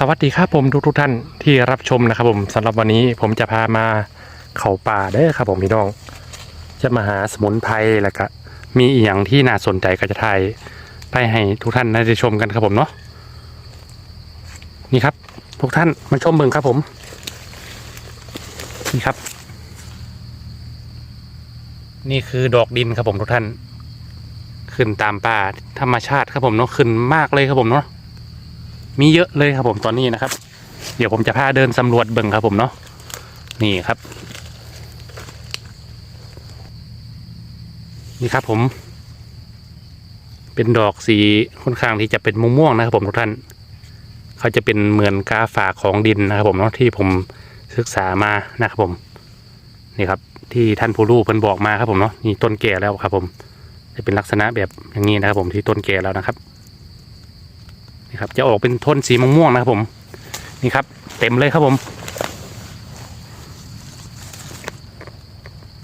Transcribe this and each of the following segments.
สวัสดีครับผมทุกทุกท่านที่รับชมนะครับผมสำหรับวันนี้ผมจะพามาเขาป่าเด้อครับผมพี่น้อง จะมาหาสมุนไพรแล้วก็มีอีกอย่างที่น่าสนใจก็จะถ่ายไปให้ทุกท่านได้ชมกันครับผมเนาะนี่ครับ ทุกท่านมาชมเบิ่งครับผม นี่ครับ นี่คือดอกดินครับผมทุกท่าน ขึ้นตามป่าธรรมชาติครับผมเนาะขึ้นมากเลยครับผมเนาะ มีเยอะเลยครับผมตอนนี้นะครับ เดี๋ยวผมจะพาเดินสำรวจเบิ่งครับผมเนาะนี่ครับ นี่ครับผม เป็นดอกสีค่อนข้างที่จะเป็นม่วงๆนะครับผมทุกท่าน เขาจะเป็นเหมือนกาฝากของดินนะครับผมเนาะที่ผมศึกษามานะครับผมนี่ครับที่ท่านผู้รู้เพิ่นบอกมาครับผมเนาะนี่ต้นแก่แล้วครับผม จะเป็นลักษณะแบบอย่างนี้นะครับผมที่ต้นแก่แล้วนะครับ นี่ครับ จะออกเป็นทนสีม่วงๆนะครับผม นี่ครับ เต็มเลยครับผม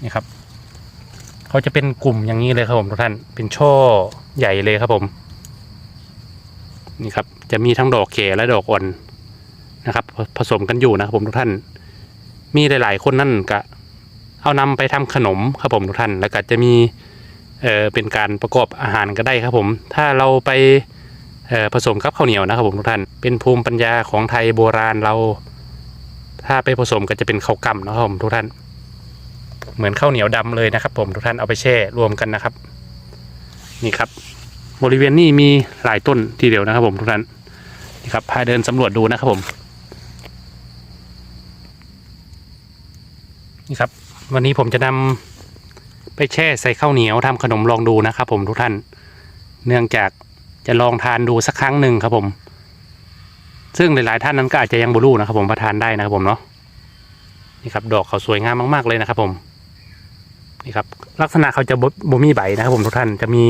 นี่ครับเขาจะเป็นกลุ่มอย่างนี้เลยครับผมทุกท่าน เป็นช่อใหญ่เลยครับผม นี่ครับ จะมีทั้งดอกแก่และดอกอ่อนนะครับ ผสมกันอยู่นะครับผมทุกท่าน มีหลาย ๆ คนนั่นก็เอานำไปทำขนมครับผมทุกท่าน แล้วก็จะมีเออเป็นการประกอบอาหารก็ได้ครับผม ถ้าเราไป ผสมกับข้าวเหนียวนะครับผมทุกท่าน เป็นภูมิปัญญาของไทยโบราณเรา ถ้าไปผสมก็จะเป็นข้าวกล้ำนะครับผมทุกท่าน เหมือนข้าวเหนียวดำเลยนะครับ ผมทุกท่านเอาไปแช่รวมกันนะครับ นี่ครับ บริเวณนี้มีหลายต้นทีเดียวนะครับ ผมทุกท่าน นี่ครับพาเดินสำรวจดูนะครับผม นี่ครับ วันนี้ผมจะนำไปแช่ใส่ข้าวเหนียวทำขนมลองดูนะครับ ผมทุกท่าน เนื่องจาก จะลองทานดูสักครั้งหนึ่งครับผม ซึ่งหลายๆท่านนั้นก็อาจจะยังบรูนะครับผมประทานได้นะครับผมเนาะนี่ครับดอกเขาสวยงามมาก ๆเลยนะครับผมนี่ครับลักษณะเขาจะบ่มีใบนะครับผมทุกท่านจะมี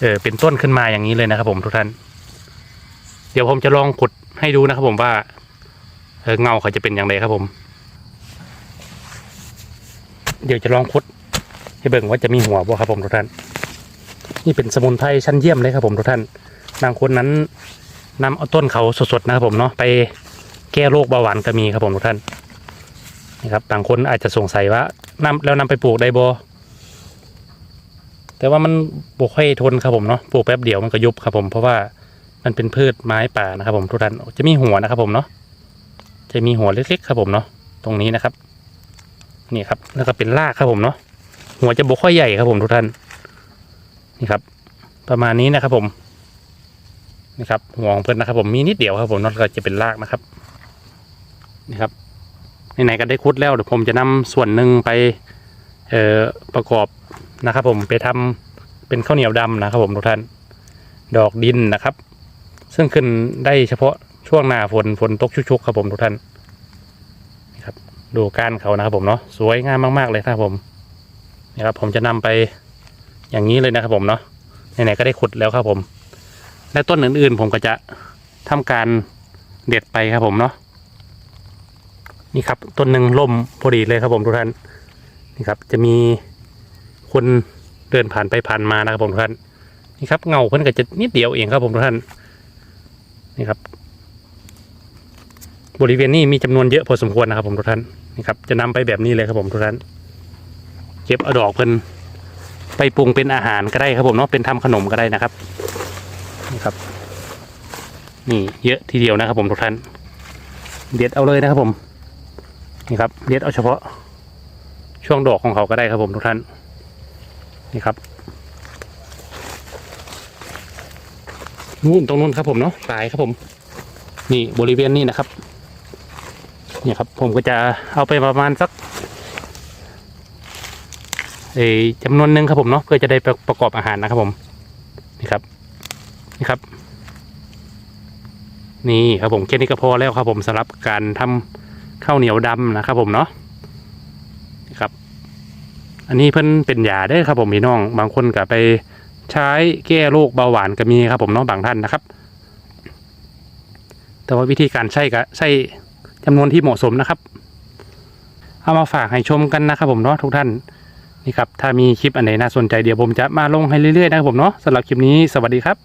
เออเป็นต้นขึ้นมาอย่างนี้เลยนะครับผมทุกท่าน เดี๋ยวผมจะลองขุดให้ดูนะครับผมว่าเออเงาเขาจะเป็นอย่างไรครับผม เดี๋ยวจะลองขุดให้เบิ่งว่าจะมีหัวบ่ครับผมทุกท่าน นี่เป็นสมุนไพรชั้นเยี่ยมเลยครับผมทุกท่านบางคนนั้นนำเอาต้นเขาสดๆนะครับผมเนาะไปแก้โรคเบาหวานก็มีครับผมทุกท่านนี่ครับบางคนอาจจะสงสัยว่านำแล้วนำไปปลูกได้บ่แต่ว่ามันบกค่อยทนครับผมเนาะปลูกแป๊บเดียวมันก็ยุบครับผมเพราะว่ามันเป็นพืชไม้ป่านะครับผมทุกท่านจะมีหัวนะครับผมเนาะจะมีหัวเล็กๆครับผมเนาะตรงนี้นะครับนี่ครับแล้วก็เป็นรากครับผมเนาะหัวจะบกค่อยใหญ่ครับผมทุกท่าน นี่ครับ ประมาณนี้นะครับ ผมนี่ครับหัวของเพื่อนนะครับ ผมมีนิดเดียวครับ ผมนอกจากจะเป็นรากนะครับนี่ครับไหนๆก็ได้คุดแล้วเดี๋ยวผมจะนำส่วนหนึ่งไปเอ่อประกอบนะครับ ผมไปทำเป็นข้าวเหนียวดำนะครับ ผมทุกท่านดอกดินนะครับ ซึ่งขึ้นได้เฉพาะช่วงหน้าฝนฝนตกชุกๆครับผมทุกท่านนี่ครับดูก้านเขานะครับผมเนาะสวยงามมาก ๆ เลยครับผมนี่ครับผมจะนำไป อย่างนี้เลยนะครับผมเนาะไหนๆก็ได้ขุดแล้วครับผม และต้นอื่นๆ ผมก็จะทำการเด็ดไปครับผมเนาะนี่ครับต้นหนึ่งล่มพอดีเลยครับผมทุกท่านนี่ครับ จะมีคนเดินผ่านไปผ่านมานะครับผมทุกท่านนี่ครับเงาเพิ่นก็จะนิดเดียวเองครับผมทุกท่านนี่ครับ บริเวณนี้มีจำนวนเยอะพอสมควรนะครับผมทุกท่านนี่ครับจะนำไปแบบนี้เลยครับผมทุกท่านเก็บเอาดอกเพิ่น ไปปรุงเป็นอาหารก็ได้ครับผมเนาะเป็นทำขนมก็ได้นะครับนี่ครับ นี่เยอะทีเดียวนะครับผมทุกท่านเด็ดเอาเลยนะครับผมนี่ครับเด็ดเอาเฉพาะช่วงดอกของเขาก็ได้ครับผมทุกท่านนี่ครับนู่นตรงนู้นครับผมเนาะปลายครับผม นี่บริเวณนี้นะครับ เนี่ยครับ ผมก็จะเอาไปประมาณสัก เออจำนวนหนึ่งครับผมเนาะเพื่อจะได้ประประกอบอาหารนะครับผมนี่ครับนี่ครับ นี่ครับผมแค่นี้ก็พอแล้วครับผมสำหรับการทำข้าวเหนียวดำนะครับผมเนาะนี่ครับ อันนี้เพิ่นเป็นยาได้ครับผมพี่น้อง บางคนก็ไปใช้แก้โรคเบาหวานก็มีครับผมเนาะบางท่านนะครับ แต่ว่าวิธีการใช้ก็ใช้จำนวนที่เหมาะสมนะครับ เอามาฝากให้ชมกันนะครับผมเนาะทุกท่าน นี่ครับถ้ามีคลิปอันไหนน่าสนใจเดี๋ยวผมจะมาลงให้เรื่อยๆนะครับผมเนาะสำหรับคลิปนี้สวัสดีครับ